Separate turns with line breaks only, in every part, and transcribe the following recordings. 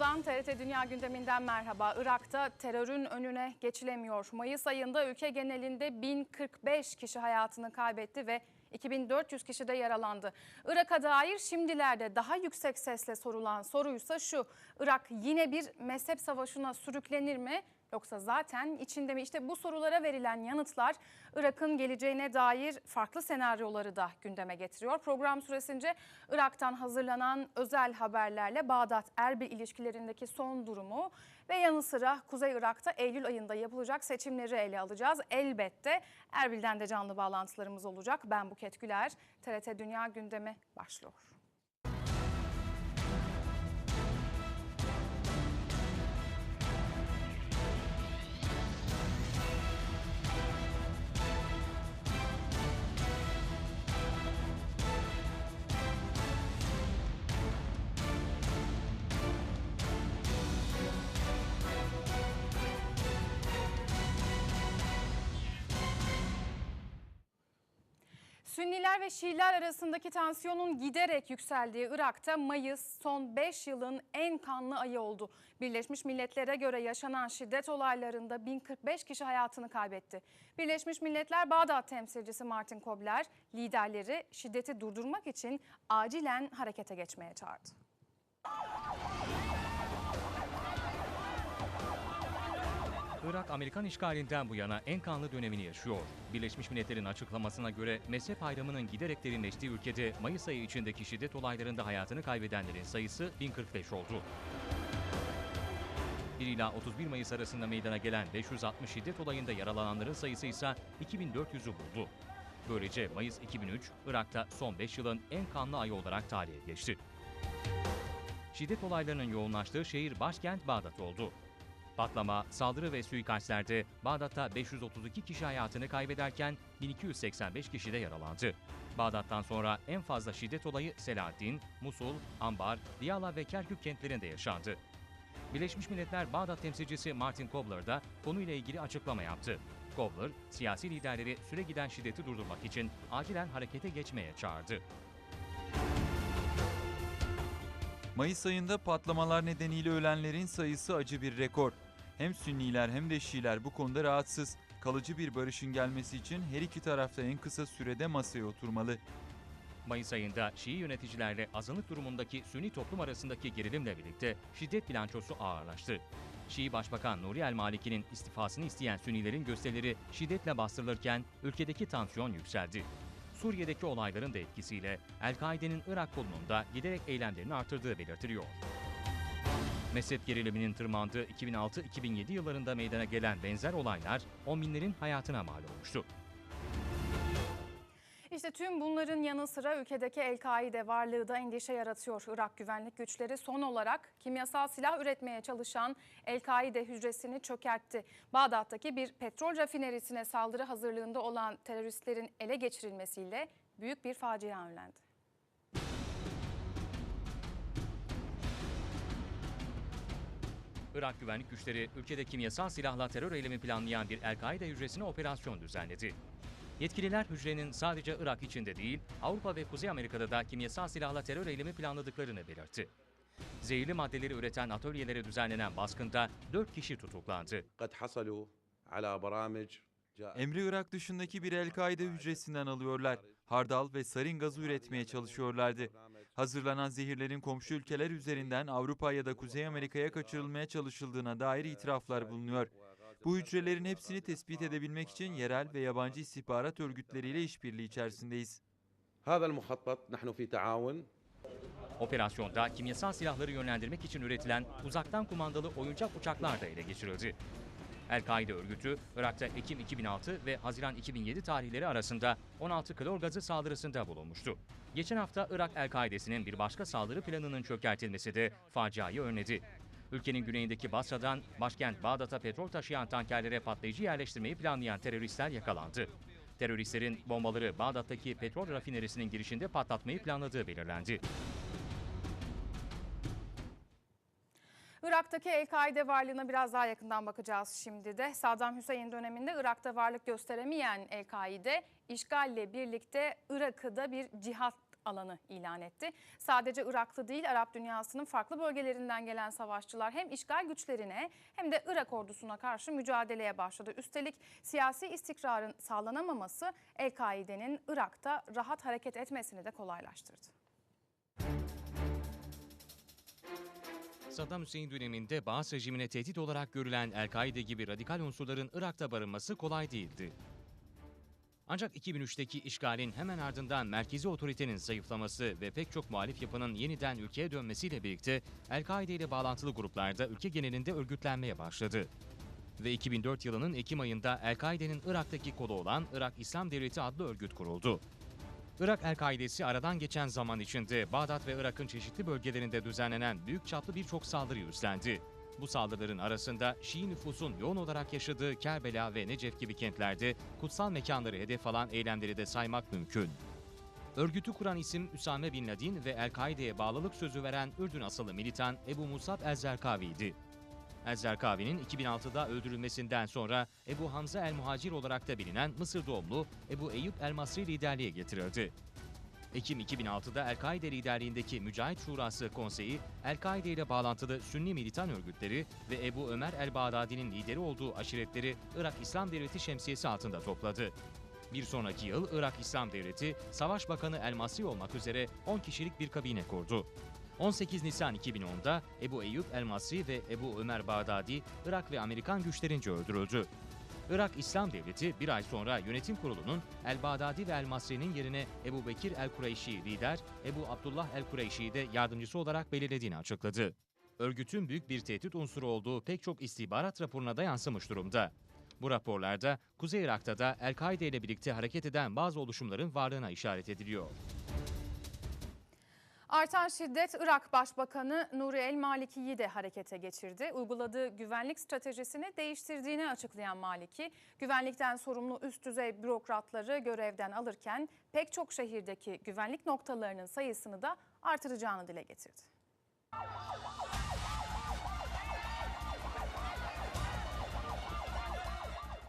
İstanbul'dan TRT Dünya gündeminden merhaba. Irak'ta terörün önüne geçilemiyor. Mayıs ayında ülke genelinde 1045 kişi hayatını kaybetti ve 2400 kişi de yaralandı. Irak'a dair şimdilerde daha yüksek sesle sorulan soruysa şu. Irak yine bir mezhep savaşına sürüklenir mi? Yoksa zaten içinde mi? İşte bu sorulara verilen yanıtlar Irak'ın geleceğine dair farklı senaryoları da gündeme getiriyor. Program süresince Irak'tan hazırlanan özel haberlerle Bağdat-Erbil ilişkilerindeki son durumu ve yanı sıra Kuzey Irak'ta Eylül ayında yapılacak seçimleri ele alacağız. Elbette Erbil'den de canlı bağlantılarımız olacak. Ben Buket Güler, TRT Dünya gündemi başlıyor. Sünniler ve Şiiler arasındaki tansiyonun giderek yükseldiği Irak'ta Mayıs son 5 yılın en kanlı ayı oldu. Birleşmiş Milletler'e göre yaşanan şiddet olaylarında 1045 kişi hayatını kaybetti. Birleşmiş Milletler Bağdat temsilcisi Martin Kobler liderleri şiddeti durdurmak için acilen harekete geçmeye çağırdı.
Irak Amerikan işgalinden bu yana en kanlı dönemini yaşıyor. Birleşmiş Milletler'in açıklamasına göre mezhep ayrımının giderek derinleştiği ülkede Mayıs ayı içindeki şiddet olaylarında hayatını kaybedenlerin sayısı 1045 oldu. 1 ila 31 Mayıs arasında meydana gelen 560 şiddet olayında yaralananların sayısı ise 2400'ü buldu. Böylece Mayıs 2003 Irak'ta son 5 yılın en kanlı ayı olarak tarihe geçti. Şiddet olaylarının yoğunlaştığı şehir başkent Bağdat oldu. Patlama, saldırı ve suikastlerde Bağdat'ta 532 kişi hayatını kaybederken 1285 kişi de yaralandı. Bağdat'tan sonra en fazla şiddet olayı Selahaddin, Musul, Ambar, Diyala ve Kerkük kentlerinde yaşandı. Birleşmiş Milletler Bağdat temsilcisi Martin Kobler da konuyla ilgili açıklama yaptı. Kobler, siyasi liderleri süre giden şiddeti durdurmak için acilen harekete geçmeye çağırdı.
Mayıs ayında patlamalar nedeniyle ölenlerin sayısı acı bir rekor. Hem Sünniler hem de Şiiler bu konuda rahatsız. Kalıcı bir barışın gelmesi için her iki tarafta en kısa sürede masaya oturmalı.
Mayıs ayında Şii yöneticilerle azınlık durumundaki Sünni toplum arasındaki gerilimle birlikte şiddet bilançosu ağırlaştı. Şii Başbakan Nuri El Maliki'nin istifasını isteyen Sünnilerin gösterileri şiddetle bastırılırken ülkedeki tansiyon yükseldi. Suriye'deki olayların da etkisiyle El-Kaide'nin Irak kolunun giderek eylemlerini artırdığı belirtiliyor. Mezhep geriliminin tırmandığı 2006-2007 yıllarında meydana gelen benzer olaylar on binlerin hayatına mal olmuştu.
İşte tüm bunların yanı sıra ülkedeki El-Kaide varlığı da endişe yaratıyor. Irak güvenlik güçleri son olarak kimyasal silah üretmeye çalışan El-Kaide hücresini çökertti. Bağdat'taki bir petrol rafinerisine saldırı hazırlığında olan teröristlerin ele geçirilmesiyle büyük bir facia önlendi.
Irak güvenlik güçleri ülkede kimyasal silahla terör eylemi planlayan bir El-Kaide hücresine operasyon düzenledi. Yetkililer hücrenin sadece Irak içinde değil, Avrupa ve Kuzey Amerika'da da kimyasal silahla terör eylemi planladıklarını belirtti. Zehirli maddeleri üreten atölyelere düzenlenen baskında 4 kişi tutuklandı.
Emri Irak dışındaki bir El-Kaide hücresinden alıyorlar. Hardal ve sarin gazı üretmeye çalışıyorlardı. Hazırlanan zehirlerin komşu ülkeler üzerinden Avrupa ya da Kuzey Amerika'ya kaçırılmaya çalışıldığına dair itiraflar bulunuyor. Bu hücrelerin hepsini tespit edebilmek için yerel ve yabancı istihbarat örgütleriyle işbirliği içerisindeyiz.
Operasyonda kimyasal silahları yönlendirmek için üretilen uzaktan kumandalı oyuncak uçaklar da ele geçirildi. El-Kaide örgütü, Irak'ta Ekim 2006 ve Haziran 2007 tarihleri arasında 16 klor gazı saldırısında bulunmuştu. Geçen hafta Irak El-Kaide'sinin bir başka saldırı planının çökertilmesi de faciayı önledi. Ülkenin güneyindeki Basra'dan başkent Bağdat'a petrol taşıyan tankerlere patlayıcı yerleştirmeyi planlayan teröristler yakalandı. Teröristlerin bombaları Bağdat'taki petrol rafinerisinin girişinde patlatmayı planladığı belirlendi.
Irak'taki El-Kaide varlığına biraz daha yakından bakacağız şimdi de. Saddam Hüseyin döneminde Irak'ta varlık gösteremeyen El-Kaide işgalle birlikte Irak'ı da bir cihat alanı ilan etti. Sadece Iraklı değil Arap dünyasının farklı bölgelerinden gelen savaşçılar hem işgal güçlerine hem de Irak ordusuna karşı mücadeleye başladı. Üstelik siyasi istikrarın sağlanamaması El-Kaide'nin Irak'ta rahat hareket etmesini de kolaylaştırdı.
Saddam Hüseyin döneminde Baas rejimine tehdit olarak görülen El-Kaide gibi radikal unsurların Irak'ta barınması kolay değildi. Ancak 2003'teki işgalin hemen ardından merkezi otoritenin zayıflaması ve pek çok muhalif yapının yeniden ülkeye dönmesiyle birlikte El-Kaide ile bağlantılı gruplarda ülke genelinde örgütlenmeye başladı. Ve 2004 yılının Ekim ayında El-Kaide'nin Irak'taki kolu olan Irak İslam Devleti adlı örgüt kuruldu. Irak El-Kaide'si aradan geçen zaman içinde Bağdat ve Irak'ın çeşitli bölgelerinde düzenlenen büyük çaplı birçok saldırı üstlendi. Bu saldırıların arasında Şii nüfusun yoğun olarak yaşadığı Kerbela ve Necef gibi kentlerde kutsal mekanları hedef alan eylemleri de saymak mümkün. Örgütü kuran isim Üsame Bin Laden ve El-Kaide'ye bağlılık sözü veren Ürdün asıllı militan Ebu Musab El-Zerkavi'ydi. El-Zerkavi'nin 2006'da öldürülmesinden sonra Ebu Hamza El-Muhacir olarak da bilinen Mısır doğumlu Ebu Eyyub El-Masri liderliğe getirildi. Ekim 2006'da El-Kaide liderliğindeki Mücahit Şurası Konseyi, El-Kaide ile bağlantılı Sünni militan örgütleri ve Ebu Ömer El-Bağdadi'nin lideri olduğu aşiretleri Irak İslam Devleti şemsiyesi altında topladı. Bir sonraki yıl Irak İslam Devleti, Savaş Bakanı El-Masri olmak üzere 10 kişilik bir kabine kurdu. 18 Nisan 2010'da Ebu Eyyub El-Masri ve Ebu Ömer Bağdadi, Irak ve Amerikan güçlerince öldürüldü. Irak İslam Devleti bir ay sonra yönetim kurulunun El-Bağdadi ve El-Masri'nin yerine Ebu Bekir El-Kureyşi lider, Ebu Abdullah El-Kureyşi'yi de yardımcısı olarak belirlediğini açıkladı. Örgütün büyük bir tehdit unsuru olduğu pek çok istihbarat raporuna da yansımış durumda. Bu raporlarda Kuzey Irak'ta da El-Kaide ile birlikte hareket eden bazı oluşumların varlığına işaret ediliyor.
Artan şiddet Irak Başbakanı Nuri El Maliki'yi de harekete geçirdi. Uyguladığı güvenlik stratejisini değiştirdiğini açıklayan Maliki, güvenlikten sorumlu üst düzey bürokratları görevden alırken pek çok şehirdeki güvenlik noktalarının sayısını da artıracağını dile getirdi.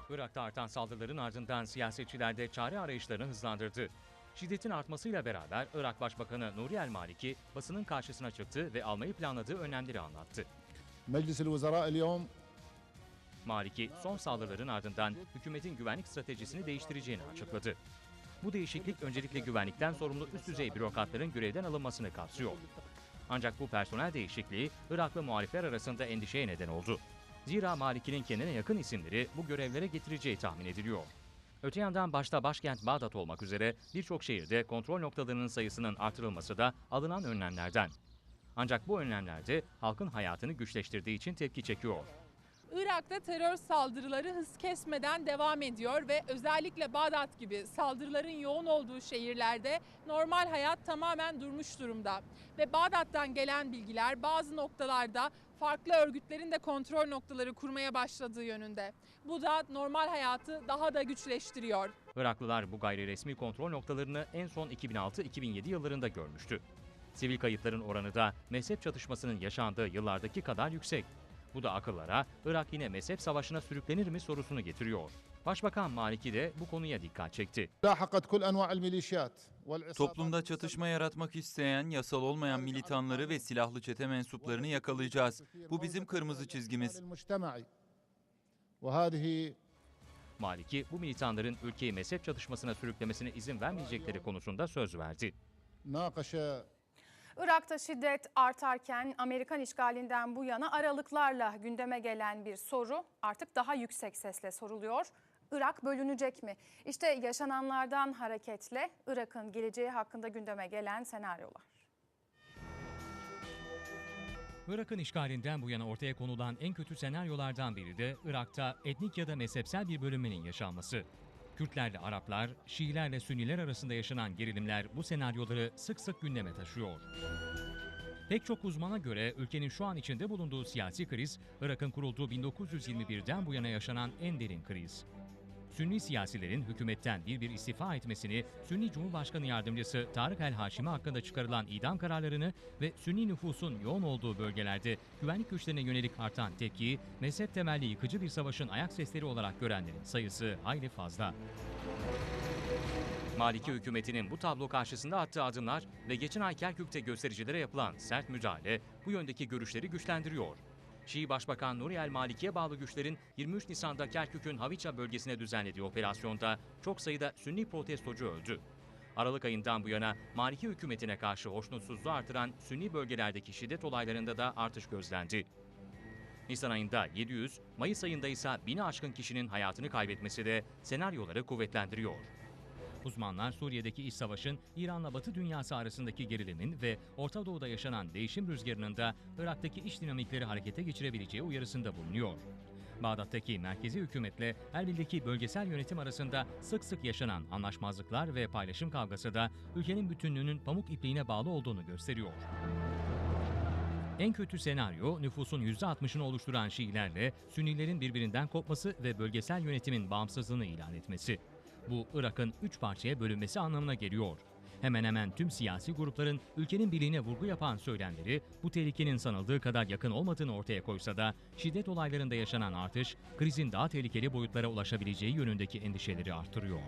Irak'ta artan saldırıların ardından siyasetçiler de çare arayışlarını hızlandırdı. Şiddetin artmasıyla beraber Irak Başbakanı Nuri El Maliki basının karşısına çıktı ve almayı planladığı önlemleri anlattı.
Meclis-i Vuzara el
Maliki son saldırıların ardından hükümetin güvenlik stratejisini değiştireceğini açıkladı. Bu değişiklik öncelikle güvenlikten sorumlu üst düzey bürokratların görevden alınmasını kapsıyor. Ancak bu personel değişikliği Iraklı muhalifler arasında endişeye neden oldu. Zira Maliki'nin kendine yakın isimleri bu görevlere getireceği tahmin ediliyor. Öte yandan başta başkent Bağdat olmak üzere birçok şehirde kontrol noktalarının sayısının artırılması da alınan önlemlerden. Ancak bu önlemler de halkın hayatını güçleştirdiği için tepki çekiyor.
Irak'ta terör saldırıları hız kesmeden devam ediyor ve özellikle Bağdat gibi saldırıların yoğun olduğu şehirlerde normal hayat tamamen durmuş durumda. Ve Bağdat'tan gelen bilgiler bazı noktalarda farklı örgütlerin de kontrol noktaları kurmaya başladığı yönünde. Bu da normal hayatı daha da güçleştiriyor.
Iraklılar bu gayri resmi kontrol noktalarını en son 2006-2007 yıllarında görmüştü. Sivil kayıpların oranı da mezhep çatışmasının yaşandığı yıllardaki kadar yüksek. Bu da akıllara Irak yine mezhep savaşına sürüklenir mi sorusunu getiriyor. Başbakan Maliki de bu konuya dikkat çekti.
Toplumda çatışma yaratmak isteyen, yasal olmayan militanları ve silahlı çete mensuplarını yakalayacağız. Bu bizim kırmızı çizgimiz.
Maliki bu militanların ülkeyi mezhep çatışmasına sürüklemesine izin vermeyecekleri konusunda söz verdi.
Irak'ta şiddet artarken Amerikan işgalinden bu yana aralıklarla gündeme gelen bir soru artık daha yüksek sesle soruluyor. Irak bölünecek mi? İşte yaşananlardan hareketle Irak'ın geleceği hakkında gündeme gelen senaryolar.
Irak'ın işgalinden bu yana ortaya konulan en kötü senaryolardan biri de Irak'ta etnik ya da mezhepsel bir bölünmenin yaşanması. Kürtlerle Araplar, Şiilerle Sünniler arasında yaşanan gerilimler bu senaryoları sık sık gündeme taşıyor. Pek çok uzmana göre ülkenin şu an içinde bulunduğu siyasi kriz, Irak'ın kurulduğu 1921'den bu yana yaşanan en derin kriz. Sünni siyasilerin hükümetten bir bir istifa etmesini, Sünni Cumhurbaşkanı Yardımcısı Tarık El Haşimi hakkında çıkarılan idam kararlarını ve Sünni nüfusun yoğun olduğu bölgelerde güvenlik güçlerine yönelik artan tepkiyi mezhep temelli yıkıcı bir savaşın ayak sesleri olarak görenlerin sayısı hayli fazla. Maliki hükümetinin bu tablo karşısında attığı adımlar ve geçen ay Kerkük'te göstericilere yapılan sert müdahale bu yöndeki görüşleri güçlendiriyor. Şii Başbakan Nuri El Maliki'ye bağlı güçlerin 23 Nisan'da Kerkük'ün Haviça bölgesine düzenlediği operasyonda çok sayıda Sünni protestocu öldü. Aralık ayından bu yana Maliki hükümetine karşı hoşnutsuzluğu artıran Sünni bölgelerdeki şiddet olaylarında da artış gözlendi. Nisan ayında 700, Mayıs ayında ise 1000'i aşkın kişinin hayatını kaybetmesi de senaryoları kuvvetlendiriyor. Uzmanlar Suriye'deki iç savaşın İran'la Batı dünyası arasındaki gerilimin ve Orta Doğu'da yaşanan değişim rüzgarının da Irak'taki iç dinamikleri harekete geçirebileceği uyarısında bulunuyor. Bağdat'taki merkezi hükümetle Erbil'deki bölgesel yönetim arasında sık sık yaşanan anlaşmazlıklar ve paylaşım kavgası da ülkenin bütünlüğünün pamuk ipliğine bağlı olduğunu gösteriyor. En kötü senaryo nüfusun %60'ını oluşturan Şiilerle Sünnilerin birbirinden kopması ve bölgesel yönetimin bağımsızlığını ilan etmesi. Bu Irak'ın üç parçaya bölünmesi anlamına geliyor. Hemen hemen tüm siyasi grupların ülkenin birliğine vurgu yapan söylemleri bu tehlikenin sanıldığı kadar yakın olmadığını ortaya koysa da şiddet olaylarında yaşanan artış krizin daha tehlikeli boyutlara ulaşabileceği yönündeki endişeleri artırıyor.